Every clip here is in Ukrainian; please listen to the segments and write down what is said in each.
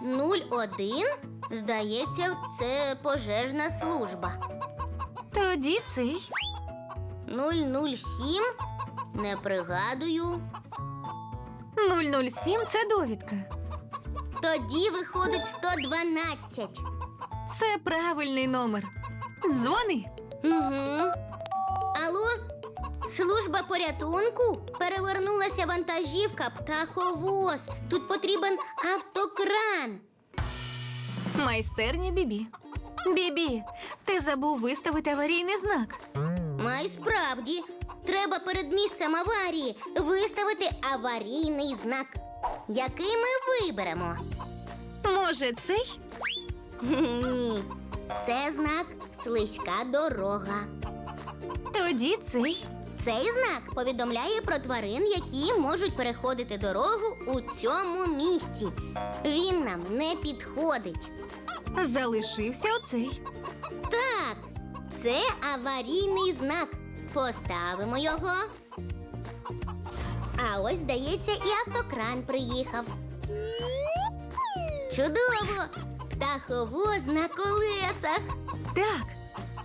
01? Здається, це пожежна служба. Тоді цей. 007? Не пригадую. 007 це довідка. Тоді виходить 112. Це правильний номер. Дзвони. Угу. Служба порятунку? Перевернулася вантажівка птаховоз. Тут потрібен автокран. Майстерня Бібі. Бібі, ти забув виставити аварійний знак. Май справді. Треба перед місцем аварії виставити аварійний знак. Який ми виберемо? Може, цей? Ні. Це знак слизька дорога. Тоді цей. Цей знак повідомляє про тварин, які можуть переходити дорогу у цьому місці. Він нам не підходить. Залишився оцей. Так, це аварійний знак. Поставимо його. А ось, здається, і автокран приїхав. Чудово! Птаховоз на колесах. Так.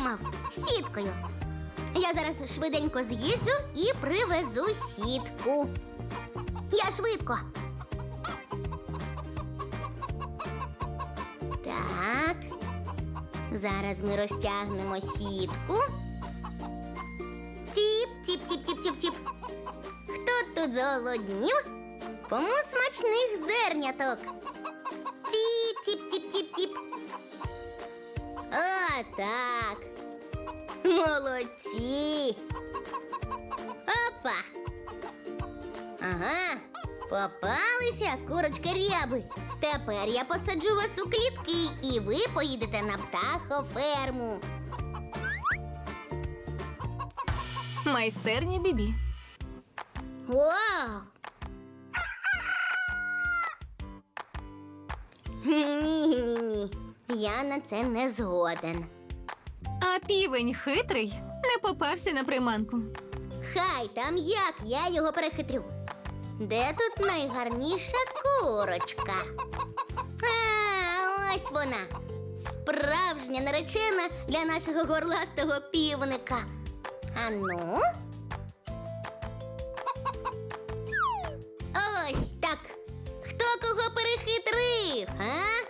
Придумав сіткою. Я зараз швиденько з'їжджу і привезу сітку. Я швидко. Так. Зараз ми розтягнемо сітку. Тіп, тіп, тіп, тіп, тіп, тіп. Хто тут зголоднів? Кому смачних зерняток. Так. Молодці. Опа. Ага. Попалися курочки ряби. Тепер я посаджу вас у клітки, і ви поїдете на птахоферму. Майстерня Бібі. Вау! Я на це не згоден. А півень хитрий не попався на приманку. Хай там як я його перехитрю. Де тут найгарніша курочка? А, ось вона. Справжня наречена для нашого горластого півника. Ану. Ось так. Хто кого перехитрив, а?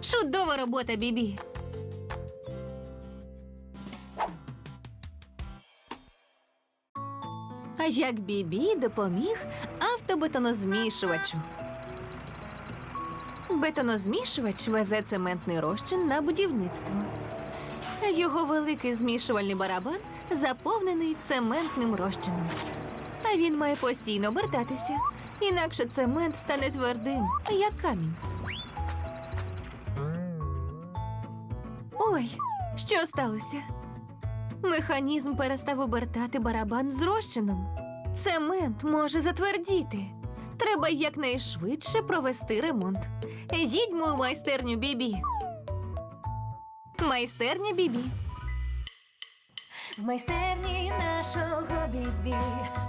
Чудова робота, Бібі. А як Бібі допоміг автобетонозмішувачу. Бетонозмішувач везе цементний розчин на будівництво. Його великий змішувальний барабан заповнений цементним розчином. А він має постійно обертатися, інакше цемент стане твердим, як камінь. Ой, що сталося? Механізм перестав обертати барабан з. Цемент може затвердіти. Треба якнайшвидше провести ремонт. Їдьмо у майстерню Бібі. Майстерня Бібі. В майстерні нашого бібі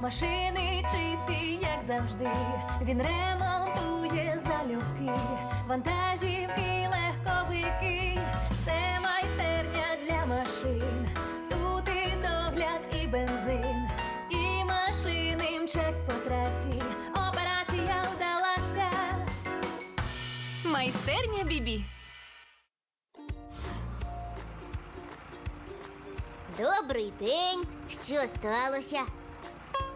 машини чисті, як завжди. Він ремонтує залюбки, вантажівки, легковики. Це майстерня для машин. Тут і догляд, і бензин, і машини мчать по трасі. Операція вдалася. Майстерня Бібі. Добрий день! Що сталося?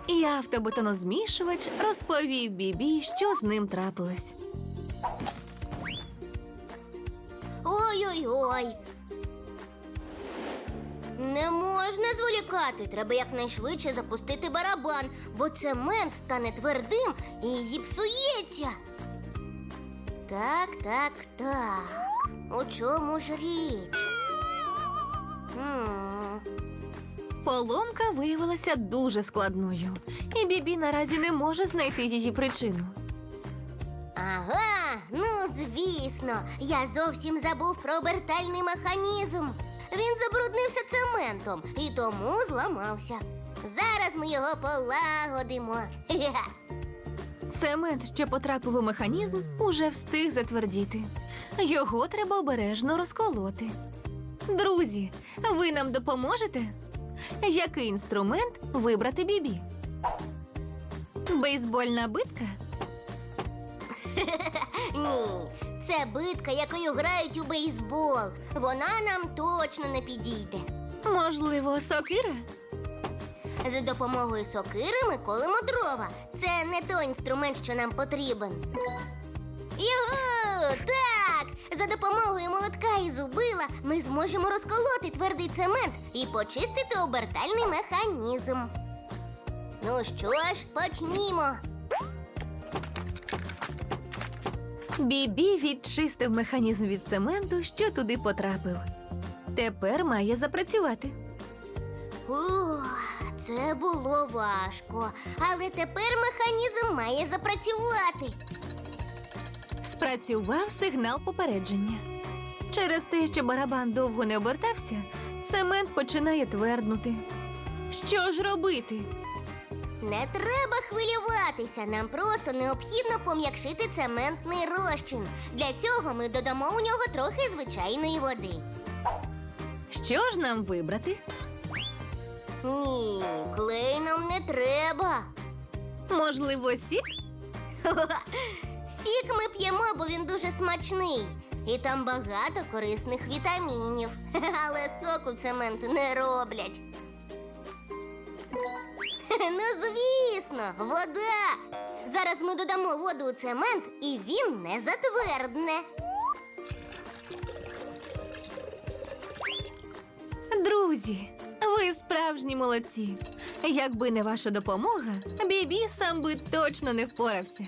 І автобетонозмішувач розповів Бібі, що з ним трапилось. Ой-ой-ой. Не можна зволікати. Треба якнайшвидше запустити барабан, бо цемент стане твердим і зіпсується. Так, так, так. У чому ж річ? М, Поломка виявилася дуже складною, і Бібі наразі не може знайти її причину. Ага, ну звісно, я зовсім забув про обертальний механізм. Він забруднився цементом і тому зламався. Зараз ми його полагодимо. Хе-хе. Цемент, що потрапив у механізм, уже встиг затвердіти. Його треба обережно розколоти. Друзі, ви нам допоможете? Який інструмент вибрати Бібі? Бейсбольна битка? Ні, це битка, якою грають у бейсбол. Вона нам точно не підійде. Можливо, сокира? За допомогою сокири ми колемо дрова. Це не той інструмент, що нам потрібен. Його! Так! За допомогою молотка і зубила ми зможемо розколоти твердий цемент і почистити обертальний механізм. Ну що ж, почнімо. Бібі відчистив механізм від цементу, що туди потрапив. Тепер має запрацювати. Ух, це було важко, але тепер механізм має запрацювати. Спрацював сигнал попередження. Через те, що барабан довго не обертався, цемент починає тверднути. Що ж робити? Не треба хвилюватися. Нам просто необхідно пом'якшити цементний розчин. Для цього ми додамо у нього трохи звичайної води. Що ж нам вибрати? Ні, клей нам не треба. Можливо, сік? Сік ми п'ємо, бо він дуже смачний. І там багато корисних вітамінів. Але соку цементу не роблять. Ну, звісно, вода. Зараз ми додамо воду у цемент, і він не затвердне. Друзі, ви справжні молодці. Якби не ваша допомога, Бібі сам би точно не впорався.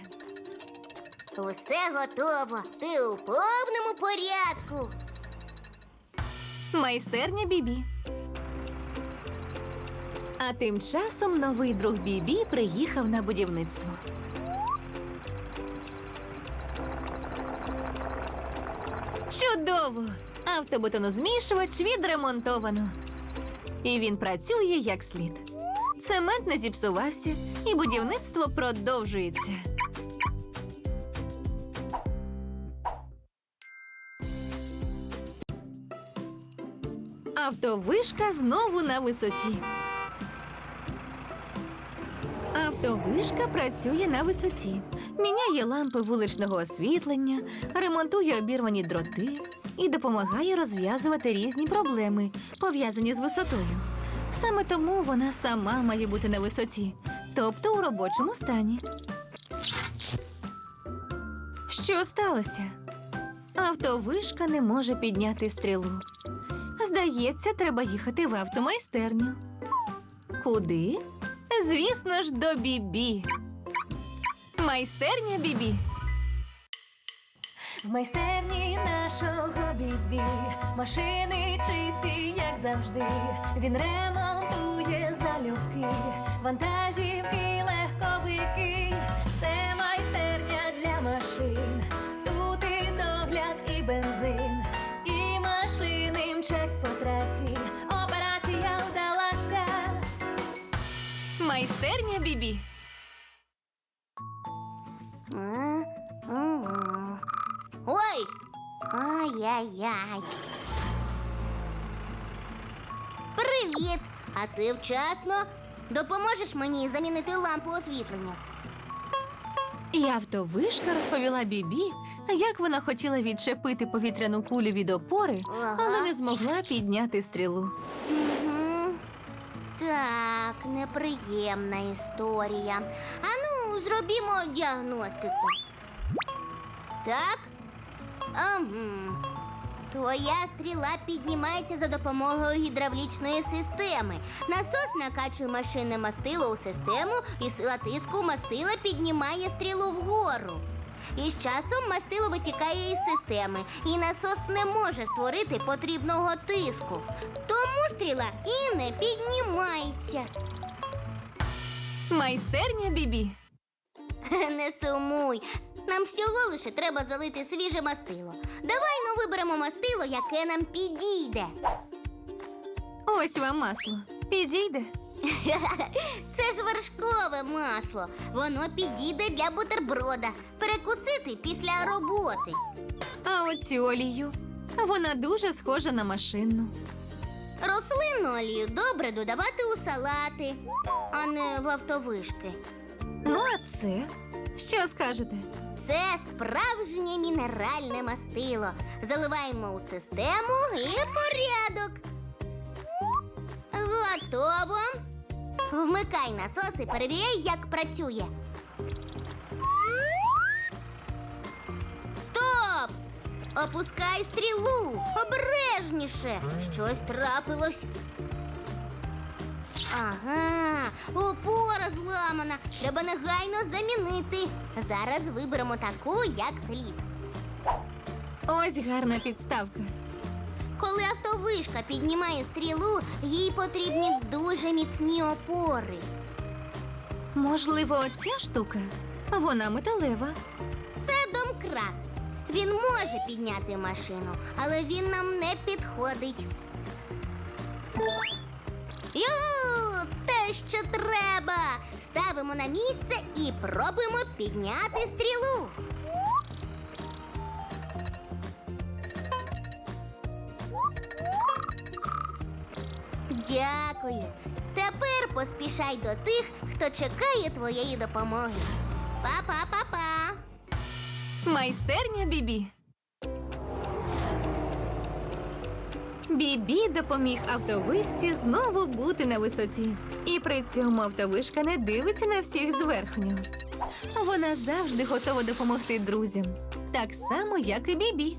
Усе готово. Ти у повному порядку. Майстерня Бібі. А тим часом новий друг Бібі приїхав на будівництво. Чудово! Автобетонозмішувач відремонтовано. І він працює як слід. Цемент не зіпсувався, і будівництво продовжується. Автовишка знову на висоті. Автовишка працює на висоті, міняє лампи вуличного освітлення, ремонтує обірвані дроти і допомагає розв'язувати різні проблеми, пов'язані з висотою. Саме тому вона сама має бути на висоті, тобто у робочому стані. Що сталося? Автовишка не може підняти стрілу. Здається, треба їхати в автомайстерню. Куди? Звісно ж, до Бібі. Майстерня Бібі. В майстерні нашого бібі машини чисті, як завжди. Він ремонтує залюбки, вантажівки, легковики. Це Майстерня Бібі. Ой! Ай-яй-яй. Привіт! А ти вчасно? Допоможеш мені замінити лампу освітлення? І автовишка розповіла Бібі, як вона хотіла відчепити повітряну кулю від опори, але не змогла підняти стрілу. Угу. Так, неприємна історія. Ану, зробімо діагностику. Так? Ага. Твоя стріла піднімається за допомогою гідравлічної системи. Насос накачує машинне мастило у систему, і сила тиску мастила піднімає стрілу вгору. І з часом мастило витікає із системи, і насос не може створити потрібного тиску. Тому стріла і не піднімається. Майстерня Бібі. Не сумуй. Нам всього лише треба залити свіже мастило. Давай ну виберемо мастило, яке нам підійде. Ось вам масло. Підійде. Це ж вершкове масло. Воно підійде для бутерброда. Перекусити після роботи. А оцю олію. Вона дуже схожа на машинну. Рослинну олію добре додавати у салати, а не в автовишки. Ну, а це? Що скажете? Це справжнє мінеральне мастило. Заливаємо у систему і порядок. Готово. Вмикай насос і перевіряй, як працює. Стоп! Опускай стрілу! Обережніше! Щось трапилось. Ага, опора зламана. Треба негайно замінити. Зараз виберемо таку, як слід. Ось гарна підставка. Коли автовишка піднімає стрілу, їй потрібні дуже міцні опори. Можливо, оця штука? Вона металева. Це домкрат. Він може підняти машину, але він нам не підходить. Ю, те, що треба. Ставимо на місце і пробуємо підняти стрілу. Дякую. Тепер поспішай до тих, хто чекає твоєї допомоги. Па-па-па-па. Майстерня Бібі. Бібі допоміг автовишці знову бути на висоті. І при цьому автовишка не дивиться на всіх зверхньо. Вона завжди готова допомогти друзям, так само, як і Бібі.